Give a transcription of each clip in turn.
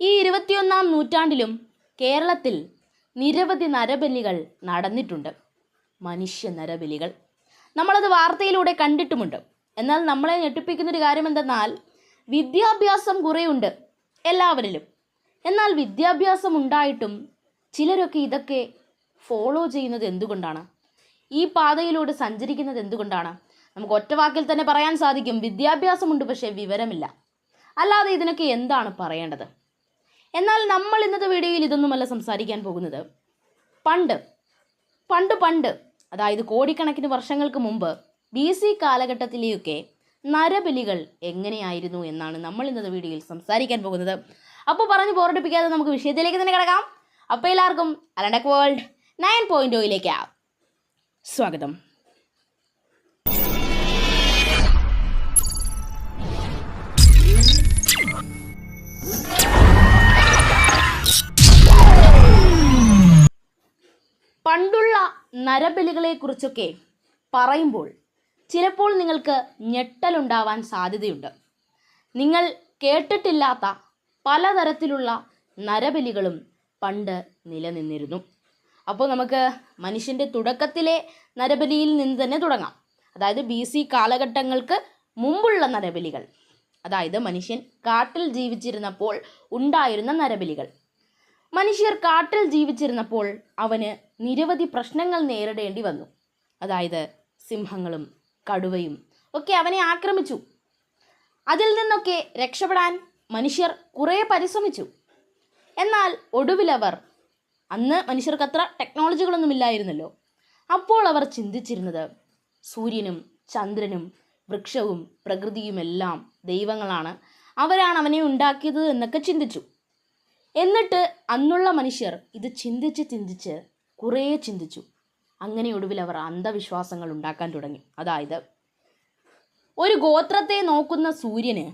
ഈ ഇരുപത്തിയൊന്നാം നൂറ്റാണ്ടിലും കേരളത്തിൽ നിരവധി നരബലികൾ നടന്നിട്ടുണ്ട്. മനുഷ്യ നരബലികൾ. നമ്മളത് വാർത്തയിലൂടെ കണ്ടിട്ടുമുണ്ട്. എന്നാൽ നമ്മളെ ഞെട്ടിപ്പിക്കുന്നൊരു കാര്യം എന്തെന്നാൽ വിദ്യാഭ്യാസം കുറേയുണ്ട് എല്ലാവരിലും. എന്നാൽ വിദ്യാഭ്യാസം ഉണ്ടായിട്ടും ചിലരൊക്കെ ഇതൊക്കെ ഫോളോ ചെയ്യുന്നത് എന്തുകൊണ്ടാണ്? ഈ പാതയിലൂടെ സഞ്ചരിക്കുന്നത് എന്തുകൊണ്ടാണ്? നമുക്ക് ഒറ്റ വാക്കിൽ തന്നെ പറയാൻ സാധിക്കും. വിദ്യാഭ്യാസമുണ്ട് പക്ഷേ വിവരമില്ല. അല്ലാതെ ഇതിനൊക്കെ എന്താണ് പറയേണ്ടത്? എന്നാൽ നമ്മൾ ഇന്നത്തെ വീഡിയോയിൽ ഇതൊന്നുമല്ല സംസാരിക്കാൻ പോകുന്നത്. പണ്ട് പണ്ട് പണ്ട് അതായത് കോടിക്കണക്കിന് വർഷങ്ങൾക്ക് മുമ്പ് ബി സി കാലഘട്ടത്തിലെയൊക്കെ നരബലികൾ എങ്ങനെയായിരുന്നു എന്നാണ് നമ്മൾ ഇന്നത്തെ വീഡിയോയിൽ സംസാരിക്കാൻ പോകുന്നത്. അപ്പോൾ പറഞ്ഞ് ബോറടിപ്പിക്കാതെ നമുക്ക് വിഷയത്തിലേക്ക് തന്നെ കിടക്കാം. അപ്പോൾ എല്ലാവർക്കും അലണ്ടക് വേൾഡ് നയൻ പോയിന്റ് ഒയിലേക്ക് സ്വാഗതം. നരബലികളെക്കുറിച്ചൊക്കെ പറയുമ്പോൾ ചിലപ്പോൾ നിങ്ങൾക്ക് ഞെട്ടലുണ്ടാവാൻ സാധ്യതയുണ്ട്. നിങ്ങൾ കേട്ടിട്ടില്ലാത്ത പലതരത്തിലുള്ള നരബലികളും പണ്ട് നിലനിന്നിരുന്നു. അപ്പോൾ നമുക്ക് മനുഷ്യന്റെ തുടക്കത്തിലെ നരബലിയിൽ നിന്ന് തന്നെ തുടങ്ങാം. അതായത് ബി സി കാലഘട്ടങ്ങൾക്ക് മുമ്പുള്ള നരബലികൾ. അതായത് മനുഷ്യൻ കാട്ടിൽ ജീവിച്ചിരുന്നപ്പോൾ ഉണ്ടായിരുന്ന നരബലികൾ. മനുഷ്യർ കാട്ടിൽ ജീവിച്ചിരുന്നപ്പോൾ അവന് നിരവധി പ്രശ്നങ്ങൾ നേരിടേണ്ടി വന്നു. അതായത് സിംഹങ്ങളും കടുവയും ഒക്കെ അവനെ ആക്രമിച്ചു. അതിൽ നിന്നൊക്കെ രക്ഷപ്പെടാൻ മനുഷ്യർ കുറേ പരിശ്രമിച്ചു. എന്നാൽ ഒടുവിലവർ അന്ന് മനുഷ്യർക്ക് അത്ര ടെക്നോളജികളൊന്നും ഇല്ലായിരുന്നല്ലോ. അപ്പോൾ അവർ ചിന്തിച്ചിരുന്നത് സൂര്യനും ചന്ദ്രനും വൃക്ഷവും പ്രകൃതിയുമെല്ലാം ദൈവങ്ങളാണ്. അവരാണ് അവനെ ഉണ്ടാക്കിയത് എന്നൊക്കെ ചിന്തിച്ചു. എന്നിട്ട് അന്നുള്ള മനുഷ്യർ ഇത് ചിന്തിച്ച് ചിന്തിച്ച് കുറേ ചിന്തിച്ചു. അങ്ങനെ ഒടുവിൽ അവർ അന്ധവിശ്വാസങ്ങൾ ഉണ്ടാക്കാൻ തുടങ്ങി. അതായത് ഒരു ഗോത്രത്തെ നോക്കുന്ന സൂര്യന്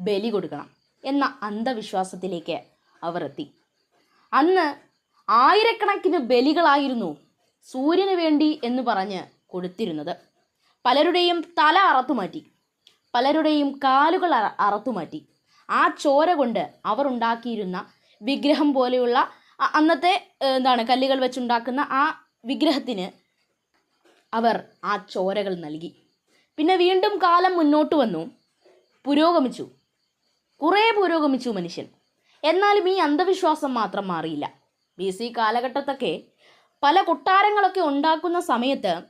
ബലി കൊടുക്കണം എന്ന അന്ധവിശ്വാസത്തിലേക്ക് അവർ എത്തി. അന്ന് ആയിരക്കണക്കിന് ബലികളായിരുന്നു സൂര്യന് വേണ്ടി എന്ന് പറഞ്ഞ് കൊടുത്തിരുന്നത്. പലരുടെയും തല അറത്തുമാറ്റി പലരുടെയും കാലുകൾ അറ അറത്തുമാറ്റി ആ ചോര കൊണ്ട് അവർ ഉണ്ടാക്കിയിരുന്ന വിഗ്രഹം പോലെയുള്ള അന്നത്തെ എന്താണ് കല്ലുകൾ വെച്ചുണ്ടാക്കുന്ന ആ വിഗ്രഹത്തിന് അവർ ആ ചോരകൾ നൽകി. പിന്നെ വീണ്ടും കാലം മുന്നോട്ട് വന്നു. പുരോഗമിച്ചു. കുറേ പുരോഗമിച്ചു മനുഷ്യൻ. എന്നാലും ഈ അന്ധവിശ്വാസം മാത്രം മാറിയില്ല. ബി സി കാലഘട്ടത്തൊക്കെ പല കൊട്ടാരങ്ങളൊക്കെ ഉണ്ടാക്കുന്ന സമയത്ത്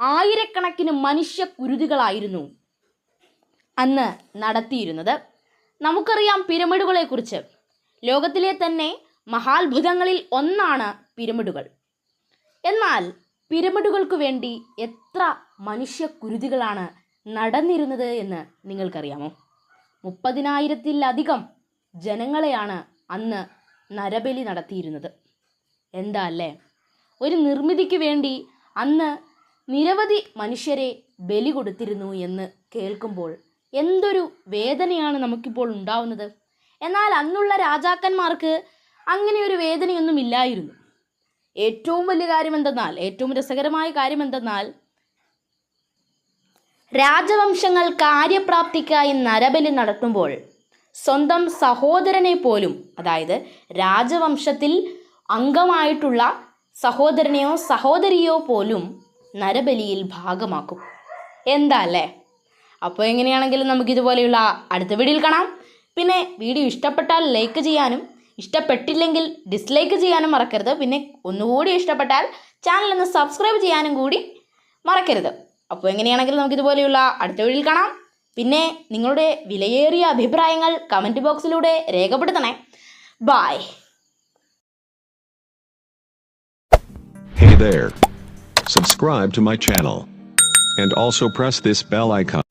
ആയിരക്കണക്കിന് മനുഷ്യ കുരുതികളായിരുന്നു അന്ന് നടത്തിയിരുന്നത്. നമുക്കറിയാം പിരമിഡുകളെക്കുറിച്ച്. ലോകത്തിലെ തന്നെ മഹാത്ഭുതങ്ങളിൽ ഒന്നാണ് പിരമിഡുകൾ. എന്നാൽ പിരമിഡുകൾക്ക് വേണ്ടി എത്ര മനുഷ്യ കുരുതികളാണ് നടന്നിരുന്നത് എന്ന് നിങ്ങൾക്കറിയാമോ? മുപ്പതിനായിരത്തിലധികം ജനങ്ങളെയാണ് അന്ന് നരബലി നടത്തിയിരുന്നത്. എന്താ അല്ലേ? ഒരു നിർമ്മിതിക്ക് വേണ്ടി അന്ന് നിരവധി മനുഷ്യരെ ബലി കൊടുത്തിരുന്നു എന്ന് കേൾക്കുമ്പോൾ എന്തൊരു വേദനയാണ് നമുക്കിപ്പോൾ ഉണ്ടാവുന്നത്? എന്നാൽ അന്നുള്ള രാജാക്കന്മാർക്ക് അങ്ങനെ ഒരു വേദനയൊന്നും ഇല്ലായിരുന്നു. ഏറ്റവും വലിയ കാര്യം എന്തെന്നാൽ ഏറ്റവും രസകരമായ കാര്യം എന്തെന്നാൽ രാജവംശങ്ങൾ കാര്യപ്രാപ്തിക്കായി നരബലി നടത്തുമ്പോൾ സ്വന്തം സഹോദരനെ പോലും അതായത് രാജവംശത്തിൽ അംഗമായിട്ടുള്ള സഹോദരനെയോ സഹോദരിയോ പോലും നരബലിയിൽ ഭാഗമാക്കും. എന്താ അല്ലേ? അപ്പോൾ എങ്ങനെയാണെങ്കിലും നമുക്കിതുപോലെയുള്ള അടുത്ത വീഡിയോയിൽ കാണാം. പിന്നെ വീഡിയോ ഇഷ്ടപ്പെട്ടാൽ ലൈക്ക് ചെയ്യാനും ഇഷ്ടപ്പെട്ടില്ലെങ്കിൽ ഡിസ്ലൈക്ക് ചെയ്യാനും മറക്കരുത് പിന്നെ ഒന്നുകൂടി ഇഷ്ടപ്പെട്ടാൽ ചാനൽ ഒന്ന് സബ്സ്ക്രൈബ് ചെയ്യാനും കൂടി മറക്കരുത് അപ്പോൾ എങ്ങനെയാണെങ്കിലും നമുക്കിതുപോലെയുള്ള അടുത്ത വീഡിയോയിൽ കാണാം പിന്നെ നിങ്ങളുടെ വിലയേറിയ അഭിപ്രായങ്ങൾ കമന്റ് ബോക്സിലൂടെ രേഖപ്പെടുത്തണേ bye Hey there. Subscribe to my channel. And also press this bell icon.